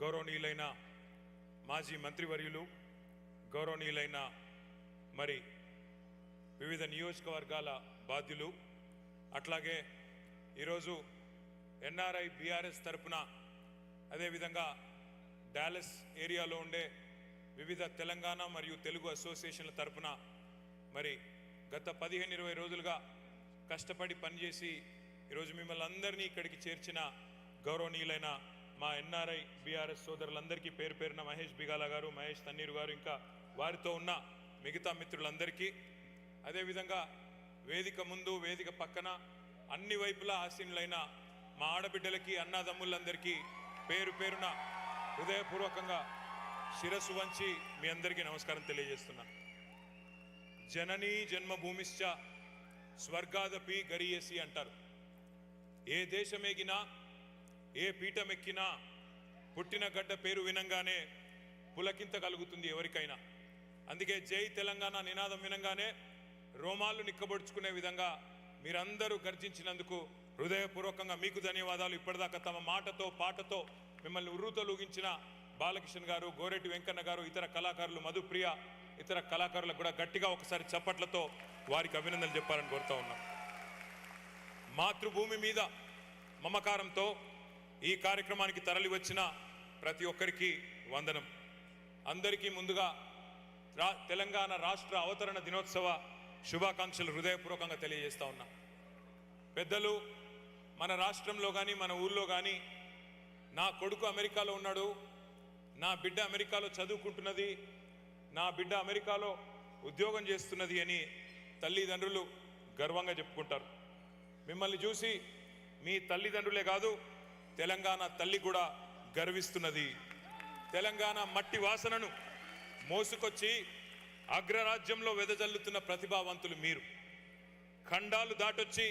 గౌరవనీయులైన మాజీ మంత్రివర్యులు గౌరవనీయులైన మరి వివిధ నియోజకవర్గాల బాధ్యులు అట్లాగే ఈరోజు ఎన్ఆర్ఐ బీఆర్ఎస్ తరపున అదేవిధంగా డాలస్ ఏరియాలో ఉండే వివిధ తెలంగాణ మరియు తెలుగు అసోసియేషన్ల తరపున మరి గత పదిహేను ఇరవై రోజులుగా కష్టపడి పనిచేసి ఈరోజు మిమ్మల్ని అందరినీ ఇక్కడికి చేర్చిన గౌరవనీయులైన మా ఎన్ఆర్ఐ బీఆర్ఎస్ సోదరులందరికీ పేరు పేరున మహేష్ బిగాల గారు మహేష్ తన్నీరు గారు ఇంకా వారితో ఉన్న మిగతా మిత్రులందరికీ అదేవిధంగా వేదిక ముందు వేదిక పక్కన అన్ని వైపులా ఆసీనులైన మా ఆడబిడ్డలకి అన్నదమ్ములందరికీ పేరు పేరున హృదయపూర్వకంగా శిరస్సు వంచి మీ అందరికీ నమస్కారం తెలియజేస్తున్నా. జననీ జన్మభూమిశ్చ స్వర్గాదపి గరియేసి అంటారు. ఏ దేశమేగినా ఏ పీఠమెక్కినా పుట్టిన గడ్డ పేరు వినంగానే పులకింత కలుగుతుంది ఎవరికైనా. అందుకే జై తెలంగాణ నినాదం వినంగానే రోమాలు నిక్కబడుచుకునే విధంగా మీరందరూ గర్జించినందుకు హృదయపూర్వకంగా మీకు ధన్యవాదాలు. ఇప్పటిదాకా తమ మాటతో పాటతో మిమ్మల్ని ఉర్రూతలూగించిన బాలకిషన్ గారు గోరెడ్డి వెంకన్న గారు ఇతర కళాకారులు మధుప్రియ ఇతర కళాకారులకు కూడా గట్టిగా ఒకసారి చప్పట్లతో వారికి అభినందనలు చెప్పాలని కోరుతా ఉన్నాం. మాతృభూమి మీద మమకారంతో ఈ కార్యక్రమానికి తరలి వచ్చిన ప్రతి ఒక్కరికి వందనం. అందరికీ ముందుగా రా తెలంగాణ రాష్ట్ర అవతరణ దినోత్సవ శుభాకాంక్షలు హృదయపూర్వకంగా తెలియజేస్తూ ఉన్నా. పెద్దలు మన రాష్ట్రంలో కానీ మన ఊళ్ళో కానీ నా కొడుకు అమెరికాలో ఉన్నాడు నా బిడ్డ అమెరికాలో చదువుకుంటున్నది నా బిడ్డ అమెరికాలో ఉద్యోగం చేస్తున్నది అని తల్లిదండ్రులు గర్వంగా చెప్పుకుంటారు. మిమ్మల్ని చూసి మీ తల్లిదండ్రులే కాదు తెలంగాణ తల్లి కూడా గర్విస్తున్నది. తెలంగాణ మట్టి వాసనను మోసుకొచ్చి అగ్రరాజ్యంలో వెదజల్లుతున్న ప్రతిభావంతులు మీరు. ఖండాలు దాటొచ్చి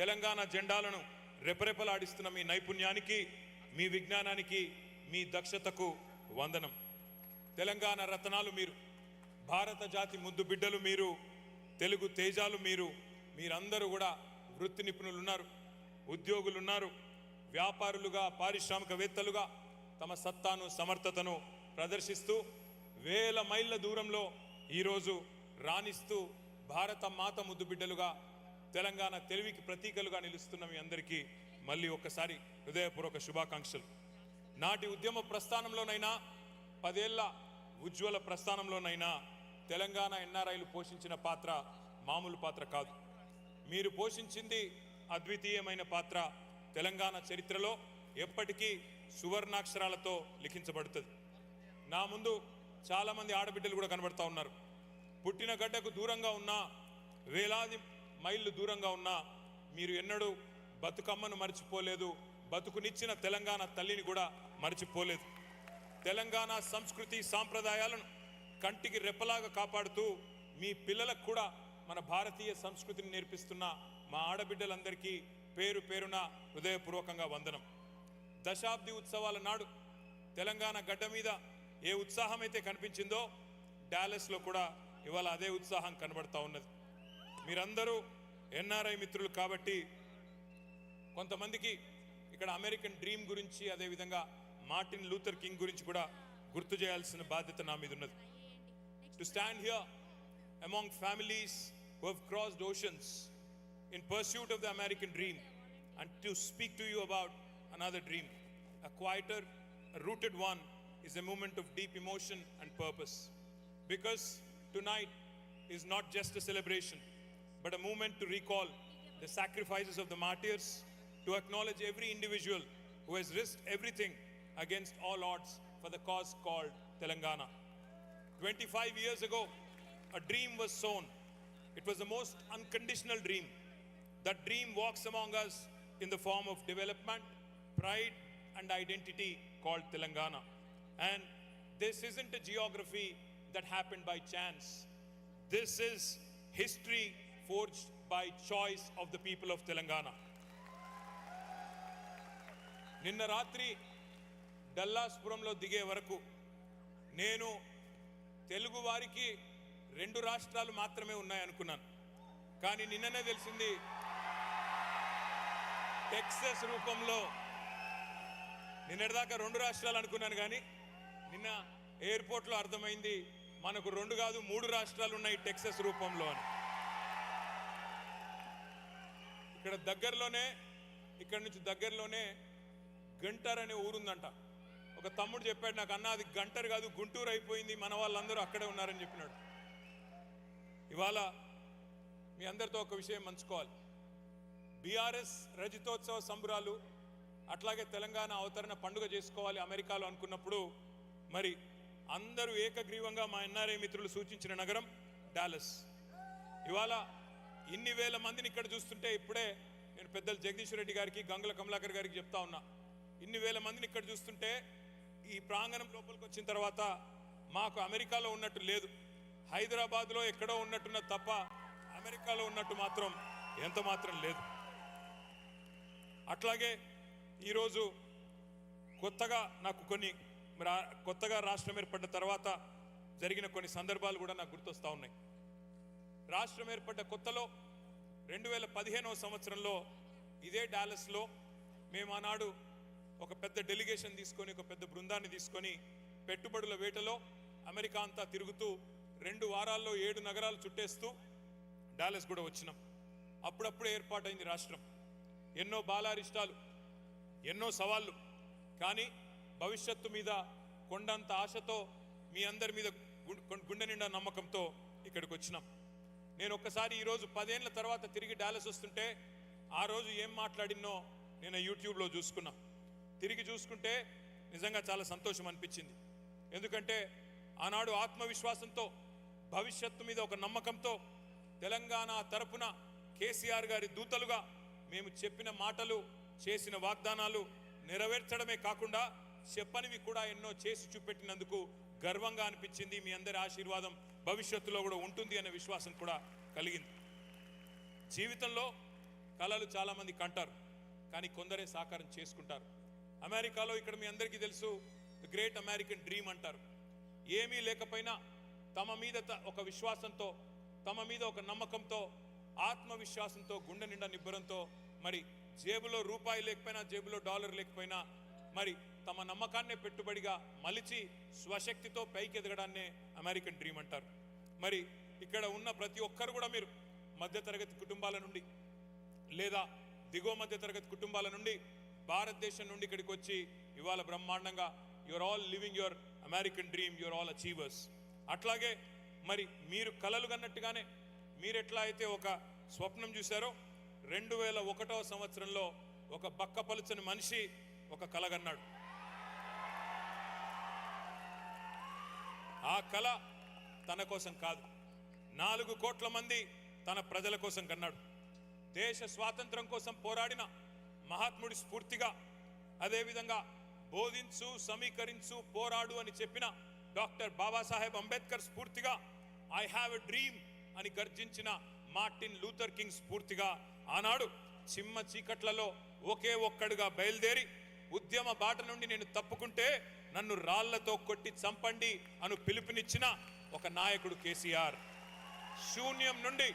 తెలంగాణ జెండాలను రెపరెపలాడిస్తున్న మీ నైపుణ్యానికి మీ విజ్ఞానానికి మీ దక్షతకు వందనం. తెలంగాణ రత్నాలు మీరు భారత జాతి ముద్దు బిడ్డలు మీరు తెలుగు తేజాలు మీరు మీరందరూ కూడా వృత్తి నిపుణులు ఉన్నారు ఉద్యోగులు ఉన్నారు వ్యాపారులుగా పారిశ్రామికవేత్తలుగా తమ సత్తాను సమర్థతను ప్రదర్శిస్తూ వేల మైళ్ళ దూరంలో ఈరోజు రాణిస్తూ భారత మాత ముద్దుబిడ్డలుగా తెలంగాణ తెలివికి ప్రతీకలుగా నిలుస్తున్న మీ అందరికీ మళ్ళీ ఒక్కసారి హృదయపూర్వక శుభాకాంక్షలు. నాటి ఉద్యమ ప్రస్థానంలోనైనా పదేళ్ళ ఉజ్వల ప్రస్థానంలోనైనా తెలంగాణ ఎన్ఆర్ఐలు పోషించిన పాత్ర మామూలు పాత్ర కాదు. మీరు పోషించింది అద్వితీయమైన పాత్ర తెలంగాణ చరిత్రలో ఎప్పటికీ సువర్ణాక్షరాలతో లిఖించబడుతుంది. నా ముందు చాలామంది ఆడబిడ్డలు కూడా కనబడతా ఉన్నారు. పుట్టిన గడ్డకు దూరంగా ఉన్నా వేలాది మైళ్ళు దూరంగా ఉన్నా మీరు ఎన్నడూ బతుకమ్మను మర్చిపోలేదు బతుకునిచ్చిన తెలంగాణ తల్లిని కూడా మర్చిపోలేదు. తెలంగాణ సంస్కృతి సాంప్రదాయాలను కంటికి రెప్పలాగా కాపాడుతూ మీ పిల్లలకు కూడా మన భారతీయ సంస్కృతిని నేర్పిస్తున్న మా ఆడబిడ్డలందరికీ పేరు పేరున హృదయపూర్వకంగా వందనం. దశాబ్ది ఉత్సవాల నాడు తెలంగాణ గడ్డ మీద ఏ ఉత్సాహం అయితే కనిపించిందో డాలస్లో కూడా ఇవాళ అదే ఉత్సాహం కనబడతా ఉన్నది. మీరందరూ ఎన్ఆర్ఐ మిత్రులు కాబట్టి కొంతమందికి ఇక్కడ అమెరికన్ డ్రీమ్ గురించి అదేవిధంగా మార్టిన్ లూథర్ కింగ్ గురించి కూడా గుర్తు చేయాల్సిన బాధ్యత నా మీద ఉన్నది. To stand here among families who have crossed in in of the American dream. And to speak to you about another dream, a quieter, a rooted one, is a moment of deep emotion and purpose. Because tonight is not just a celebration, but a moment to recall the sacrifices of the martyrs, to acknowledge every individual who has risked everything against all odds for the cause called Telangana. 25 years ago, a dream was sown. It was the most unconditional dream. That dream walks among us in the form of development, pride, and identity called Telangana. And this isn't a geography that happened by chance. This is history forged by choice of the people of Telangana. నిన్న రాత్రి డల్లాస్పురంలో దిగే వరకు నేను తెలుగు వారికి రెండు రాష్ట్రాలు మాత్రమే ఉన్నాయనుకున్నాను కానీ నిన్ననే తెలిసింది టెక్సస్ రూపంలో నిన్నటిదాకా రెండు రాష్ట్రాలు అనుకున్నాను కానీ నిన్న ఎయిర్పోర్ట్లో అర్థమైంది మనకు రెండు కాదు మూడు రాష్ట్రాలు ఉన్నాయి టెక్సస్ రూపంలో అని. ఇక్కడ దగ్గరలోనే ఇక్కడ నుంచి దగ్గరలోనే గంటర్ అనే ఊరుందంట. ఒక తమ్ముడు చెప్పాడు నాకు అన్న అది గంటర్ కాదు గుంటూరు అయిపోయింది మన వాళ్ళందరూ అక్కడే ఉన్నారని చెప్పినాడు. ఇవాళ మీ అందరితో ఒక విషయం మంచుకోవాలి బీఆర్ఎస్ రజతోత్సవ సంబురాలు అట్లాగే తెలంగాణ అవతరణ పండుగ చేసుకోవాలి అమెరికాలో అనుకున్నప్పుడు మరి అందరూ ఏకగ్రీవంగా మా ఎన్ఆర్ఐ మిత్రులు సూచించిన నగరం డాలస్. ఇవాళ ఇన్ని వేల మందిని ఇక్కడ చూస్తుంటే ఇప్పుడే నేను పెద్దలు జగదీశ్వర రెడ్డి గారికి గంగుల కమలాకర్ గారికి చెప్తా ఉన్నా. ఇన్ని వేల మందిని ఇక్కడ చూస్తుంటే ఈ ప్రాంగణం లోపలికి వచ్చిన తర్వాత మాకు అమెరికాలో ఉన్నట్టు లేదు. హైదరాబాద్లో ఎక్కడో ఉన్నట్టున్న తప్ప అమెరికాలో ఉన్నట్టు మాత్రం ఎంత మాత్రం లేదు. అట్లాగే ఈరోజు కొత్తగా నాకు కొన్ని రా- కొత్తగా రాష్ట్రం ఏర్పడ్డ తర్వాత జరిగిన కొన్ని సందర్భాలు కూడా నాకు గుర్తొస్తా ఉన్నాయి. రాష్ట్రం ఏర్పడ్డ కొత్తలో రెండు వేల పదిహేనవ సంవత్సరంలో ఇదే డాలస్లో మేము ఆనాడు ఒక పెద్ద డెలిగేషన్ తీసుకొని ఒక పెద్ద బృందాన్ని తీసుకొని పెట్టుబడుల వేటలో అమెరికా అంతా తిరుగుతూ రెండు వారాల్లో ఏడు నగరాలు చుట్టేస్తూ డాలస్ కూడా వచ్చినాం. అప్పుడప్పుడు ఏర్పాటైంది రాష్ట్రం. ఎన్నో బాలారిష్టాలు ఎన్నో సవాళ్ళు. కానీ భవిష్యత్తు మీద కొండంత ఆశతో మీ అందరి మీద గుండె నిండా నమ్మకంతో ఇక్కడికి వచ్చినాం నేను ఒక్కసారి ఈరోజు పదేళ్ళ తర్వాత తిరిగి డాలస్ వస్తుంటే ఆ రోజు ఏం మాట్లాడినో నేను యూట్యూబ్లో చూసుకున్నా. తిరిగి చూసుకుంటే నిజంగా చాలా సంతోషం అనిపించింది. ఎందుకంటే ఆనాడు ఆత్మవిశ్వాసంతో భవిష్యత్తు మీద ఒక నమ్మకంతో తెలంగాణ తరపున కేసీఆర్ గారి దూతలుగా మేము చెప్పిన మాటలు చేసిన వాగ్దానాలు నెరవేర్చడమే కాకుండా చెప్పనివి కూడా ఎన్నో చేసి చూపెట్టినందుకు గర్వంగా అనిపించింది. మీ అందరి ఆశీర్వాదం భవిష్యత్తులో కూడా ఉంటుంది అనే విశ్వాసం కూడా కలిగింది. జీవితంలో కళలు చాలామంది కంటారు కానీ కొందరే సాకారం చేసుకుంటారు. అమెరికాలో ఇక్కడ మీ అందరికీ తెలుసు గ్రేట్ అమెరికన్ డ్రీమ్ అంటారు. ఏమీ లేకపోయినా తమ మీద త- ఒక విశ్వాసంతో తమ మీద ఒక నమ్మకంతో ఆత్మవిశ్వాసంతో గుండె నిండా నిబ్బరంతో మరి జేబులో రూపాయి లేకపోయినా జేబులో డాలర్ లేకపోయినా మరి తమ నమ్మకాన్నే పెట్టుబడిగా మలిచి స్వశక్తితో పైకి ఎదగడాన్నే అమెరికన్ డ్రీమ్ అంటారు. మరి ఇక్కడ ఉన్న ప్రతి ఒక్కరు కూడా మీరు మధ్యతరగతి కుటుంబాల నుండి లేదా దిగువ మధ్య తరగతి కుటుంబాల నుండి భారతదేశం నుండి ఇక్కడికి వచ్చి ఇవాళ బ్రహ్మాండంగా your all living your American dream your all achievers అట్లాగే మరి మీరు కలలు కన్నట్టుగానే మీరు ఎట్లా అయితే ఒక స్వప్నం చూశారో? రెండు వేల ఒకటో సంవత్సరంలో ఒక బక్కపలుచని మనిషి ఒక కలగన్నాడు ఆ కళ తన కోసం కాదు నాలుగు కోట్ల మంది తన ప్రజల కోసం కన్నాడు. దేశ స్వాతంత్రం కోసం పోరాడిన మహాత్ముడి స్ఫూర్తిగా అదేవిధంగా బోధించు సమీకరించు పోరాడు అని చెప్పిన డాక్టర్ బాబాసాహెబ్ అంబేద్కర్ స్ఫూర్తిగా ఐ హ్యావ్ ఎ డ్రీమ్ అని గర్జించిన మార్టిన్ లూథర్ కింగ్ స్ఫూర్తిగా ఆనాడు చిమ్మ చీకట్లలో ఒకే ఒక్కడుగా బయలుదేరి ఉద్యమ బాట నుండి నేను తప్పుకుంటే నన్ను రాళ్ళతో కొట్టి చంపండి అను పిలుపునిచ్చిన ఒక నాయకుడు కేసీఆర్. శూన్యం నుండి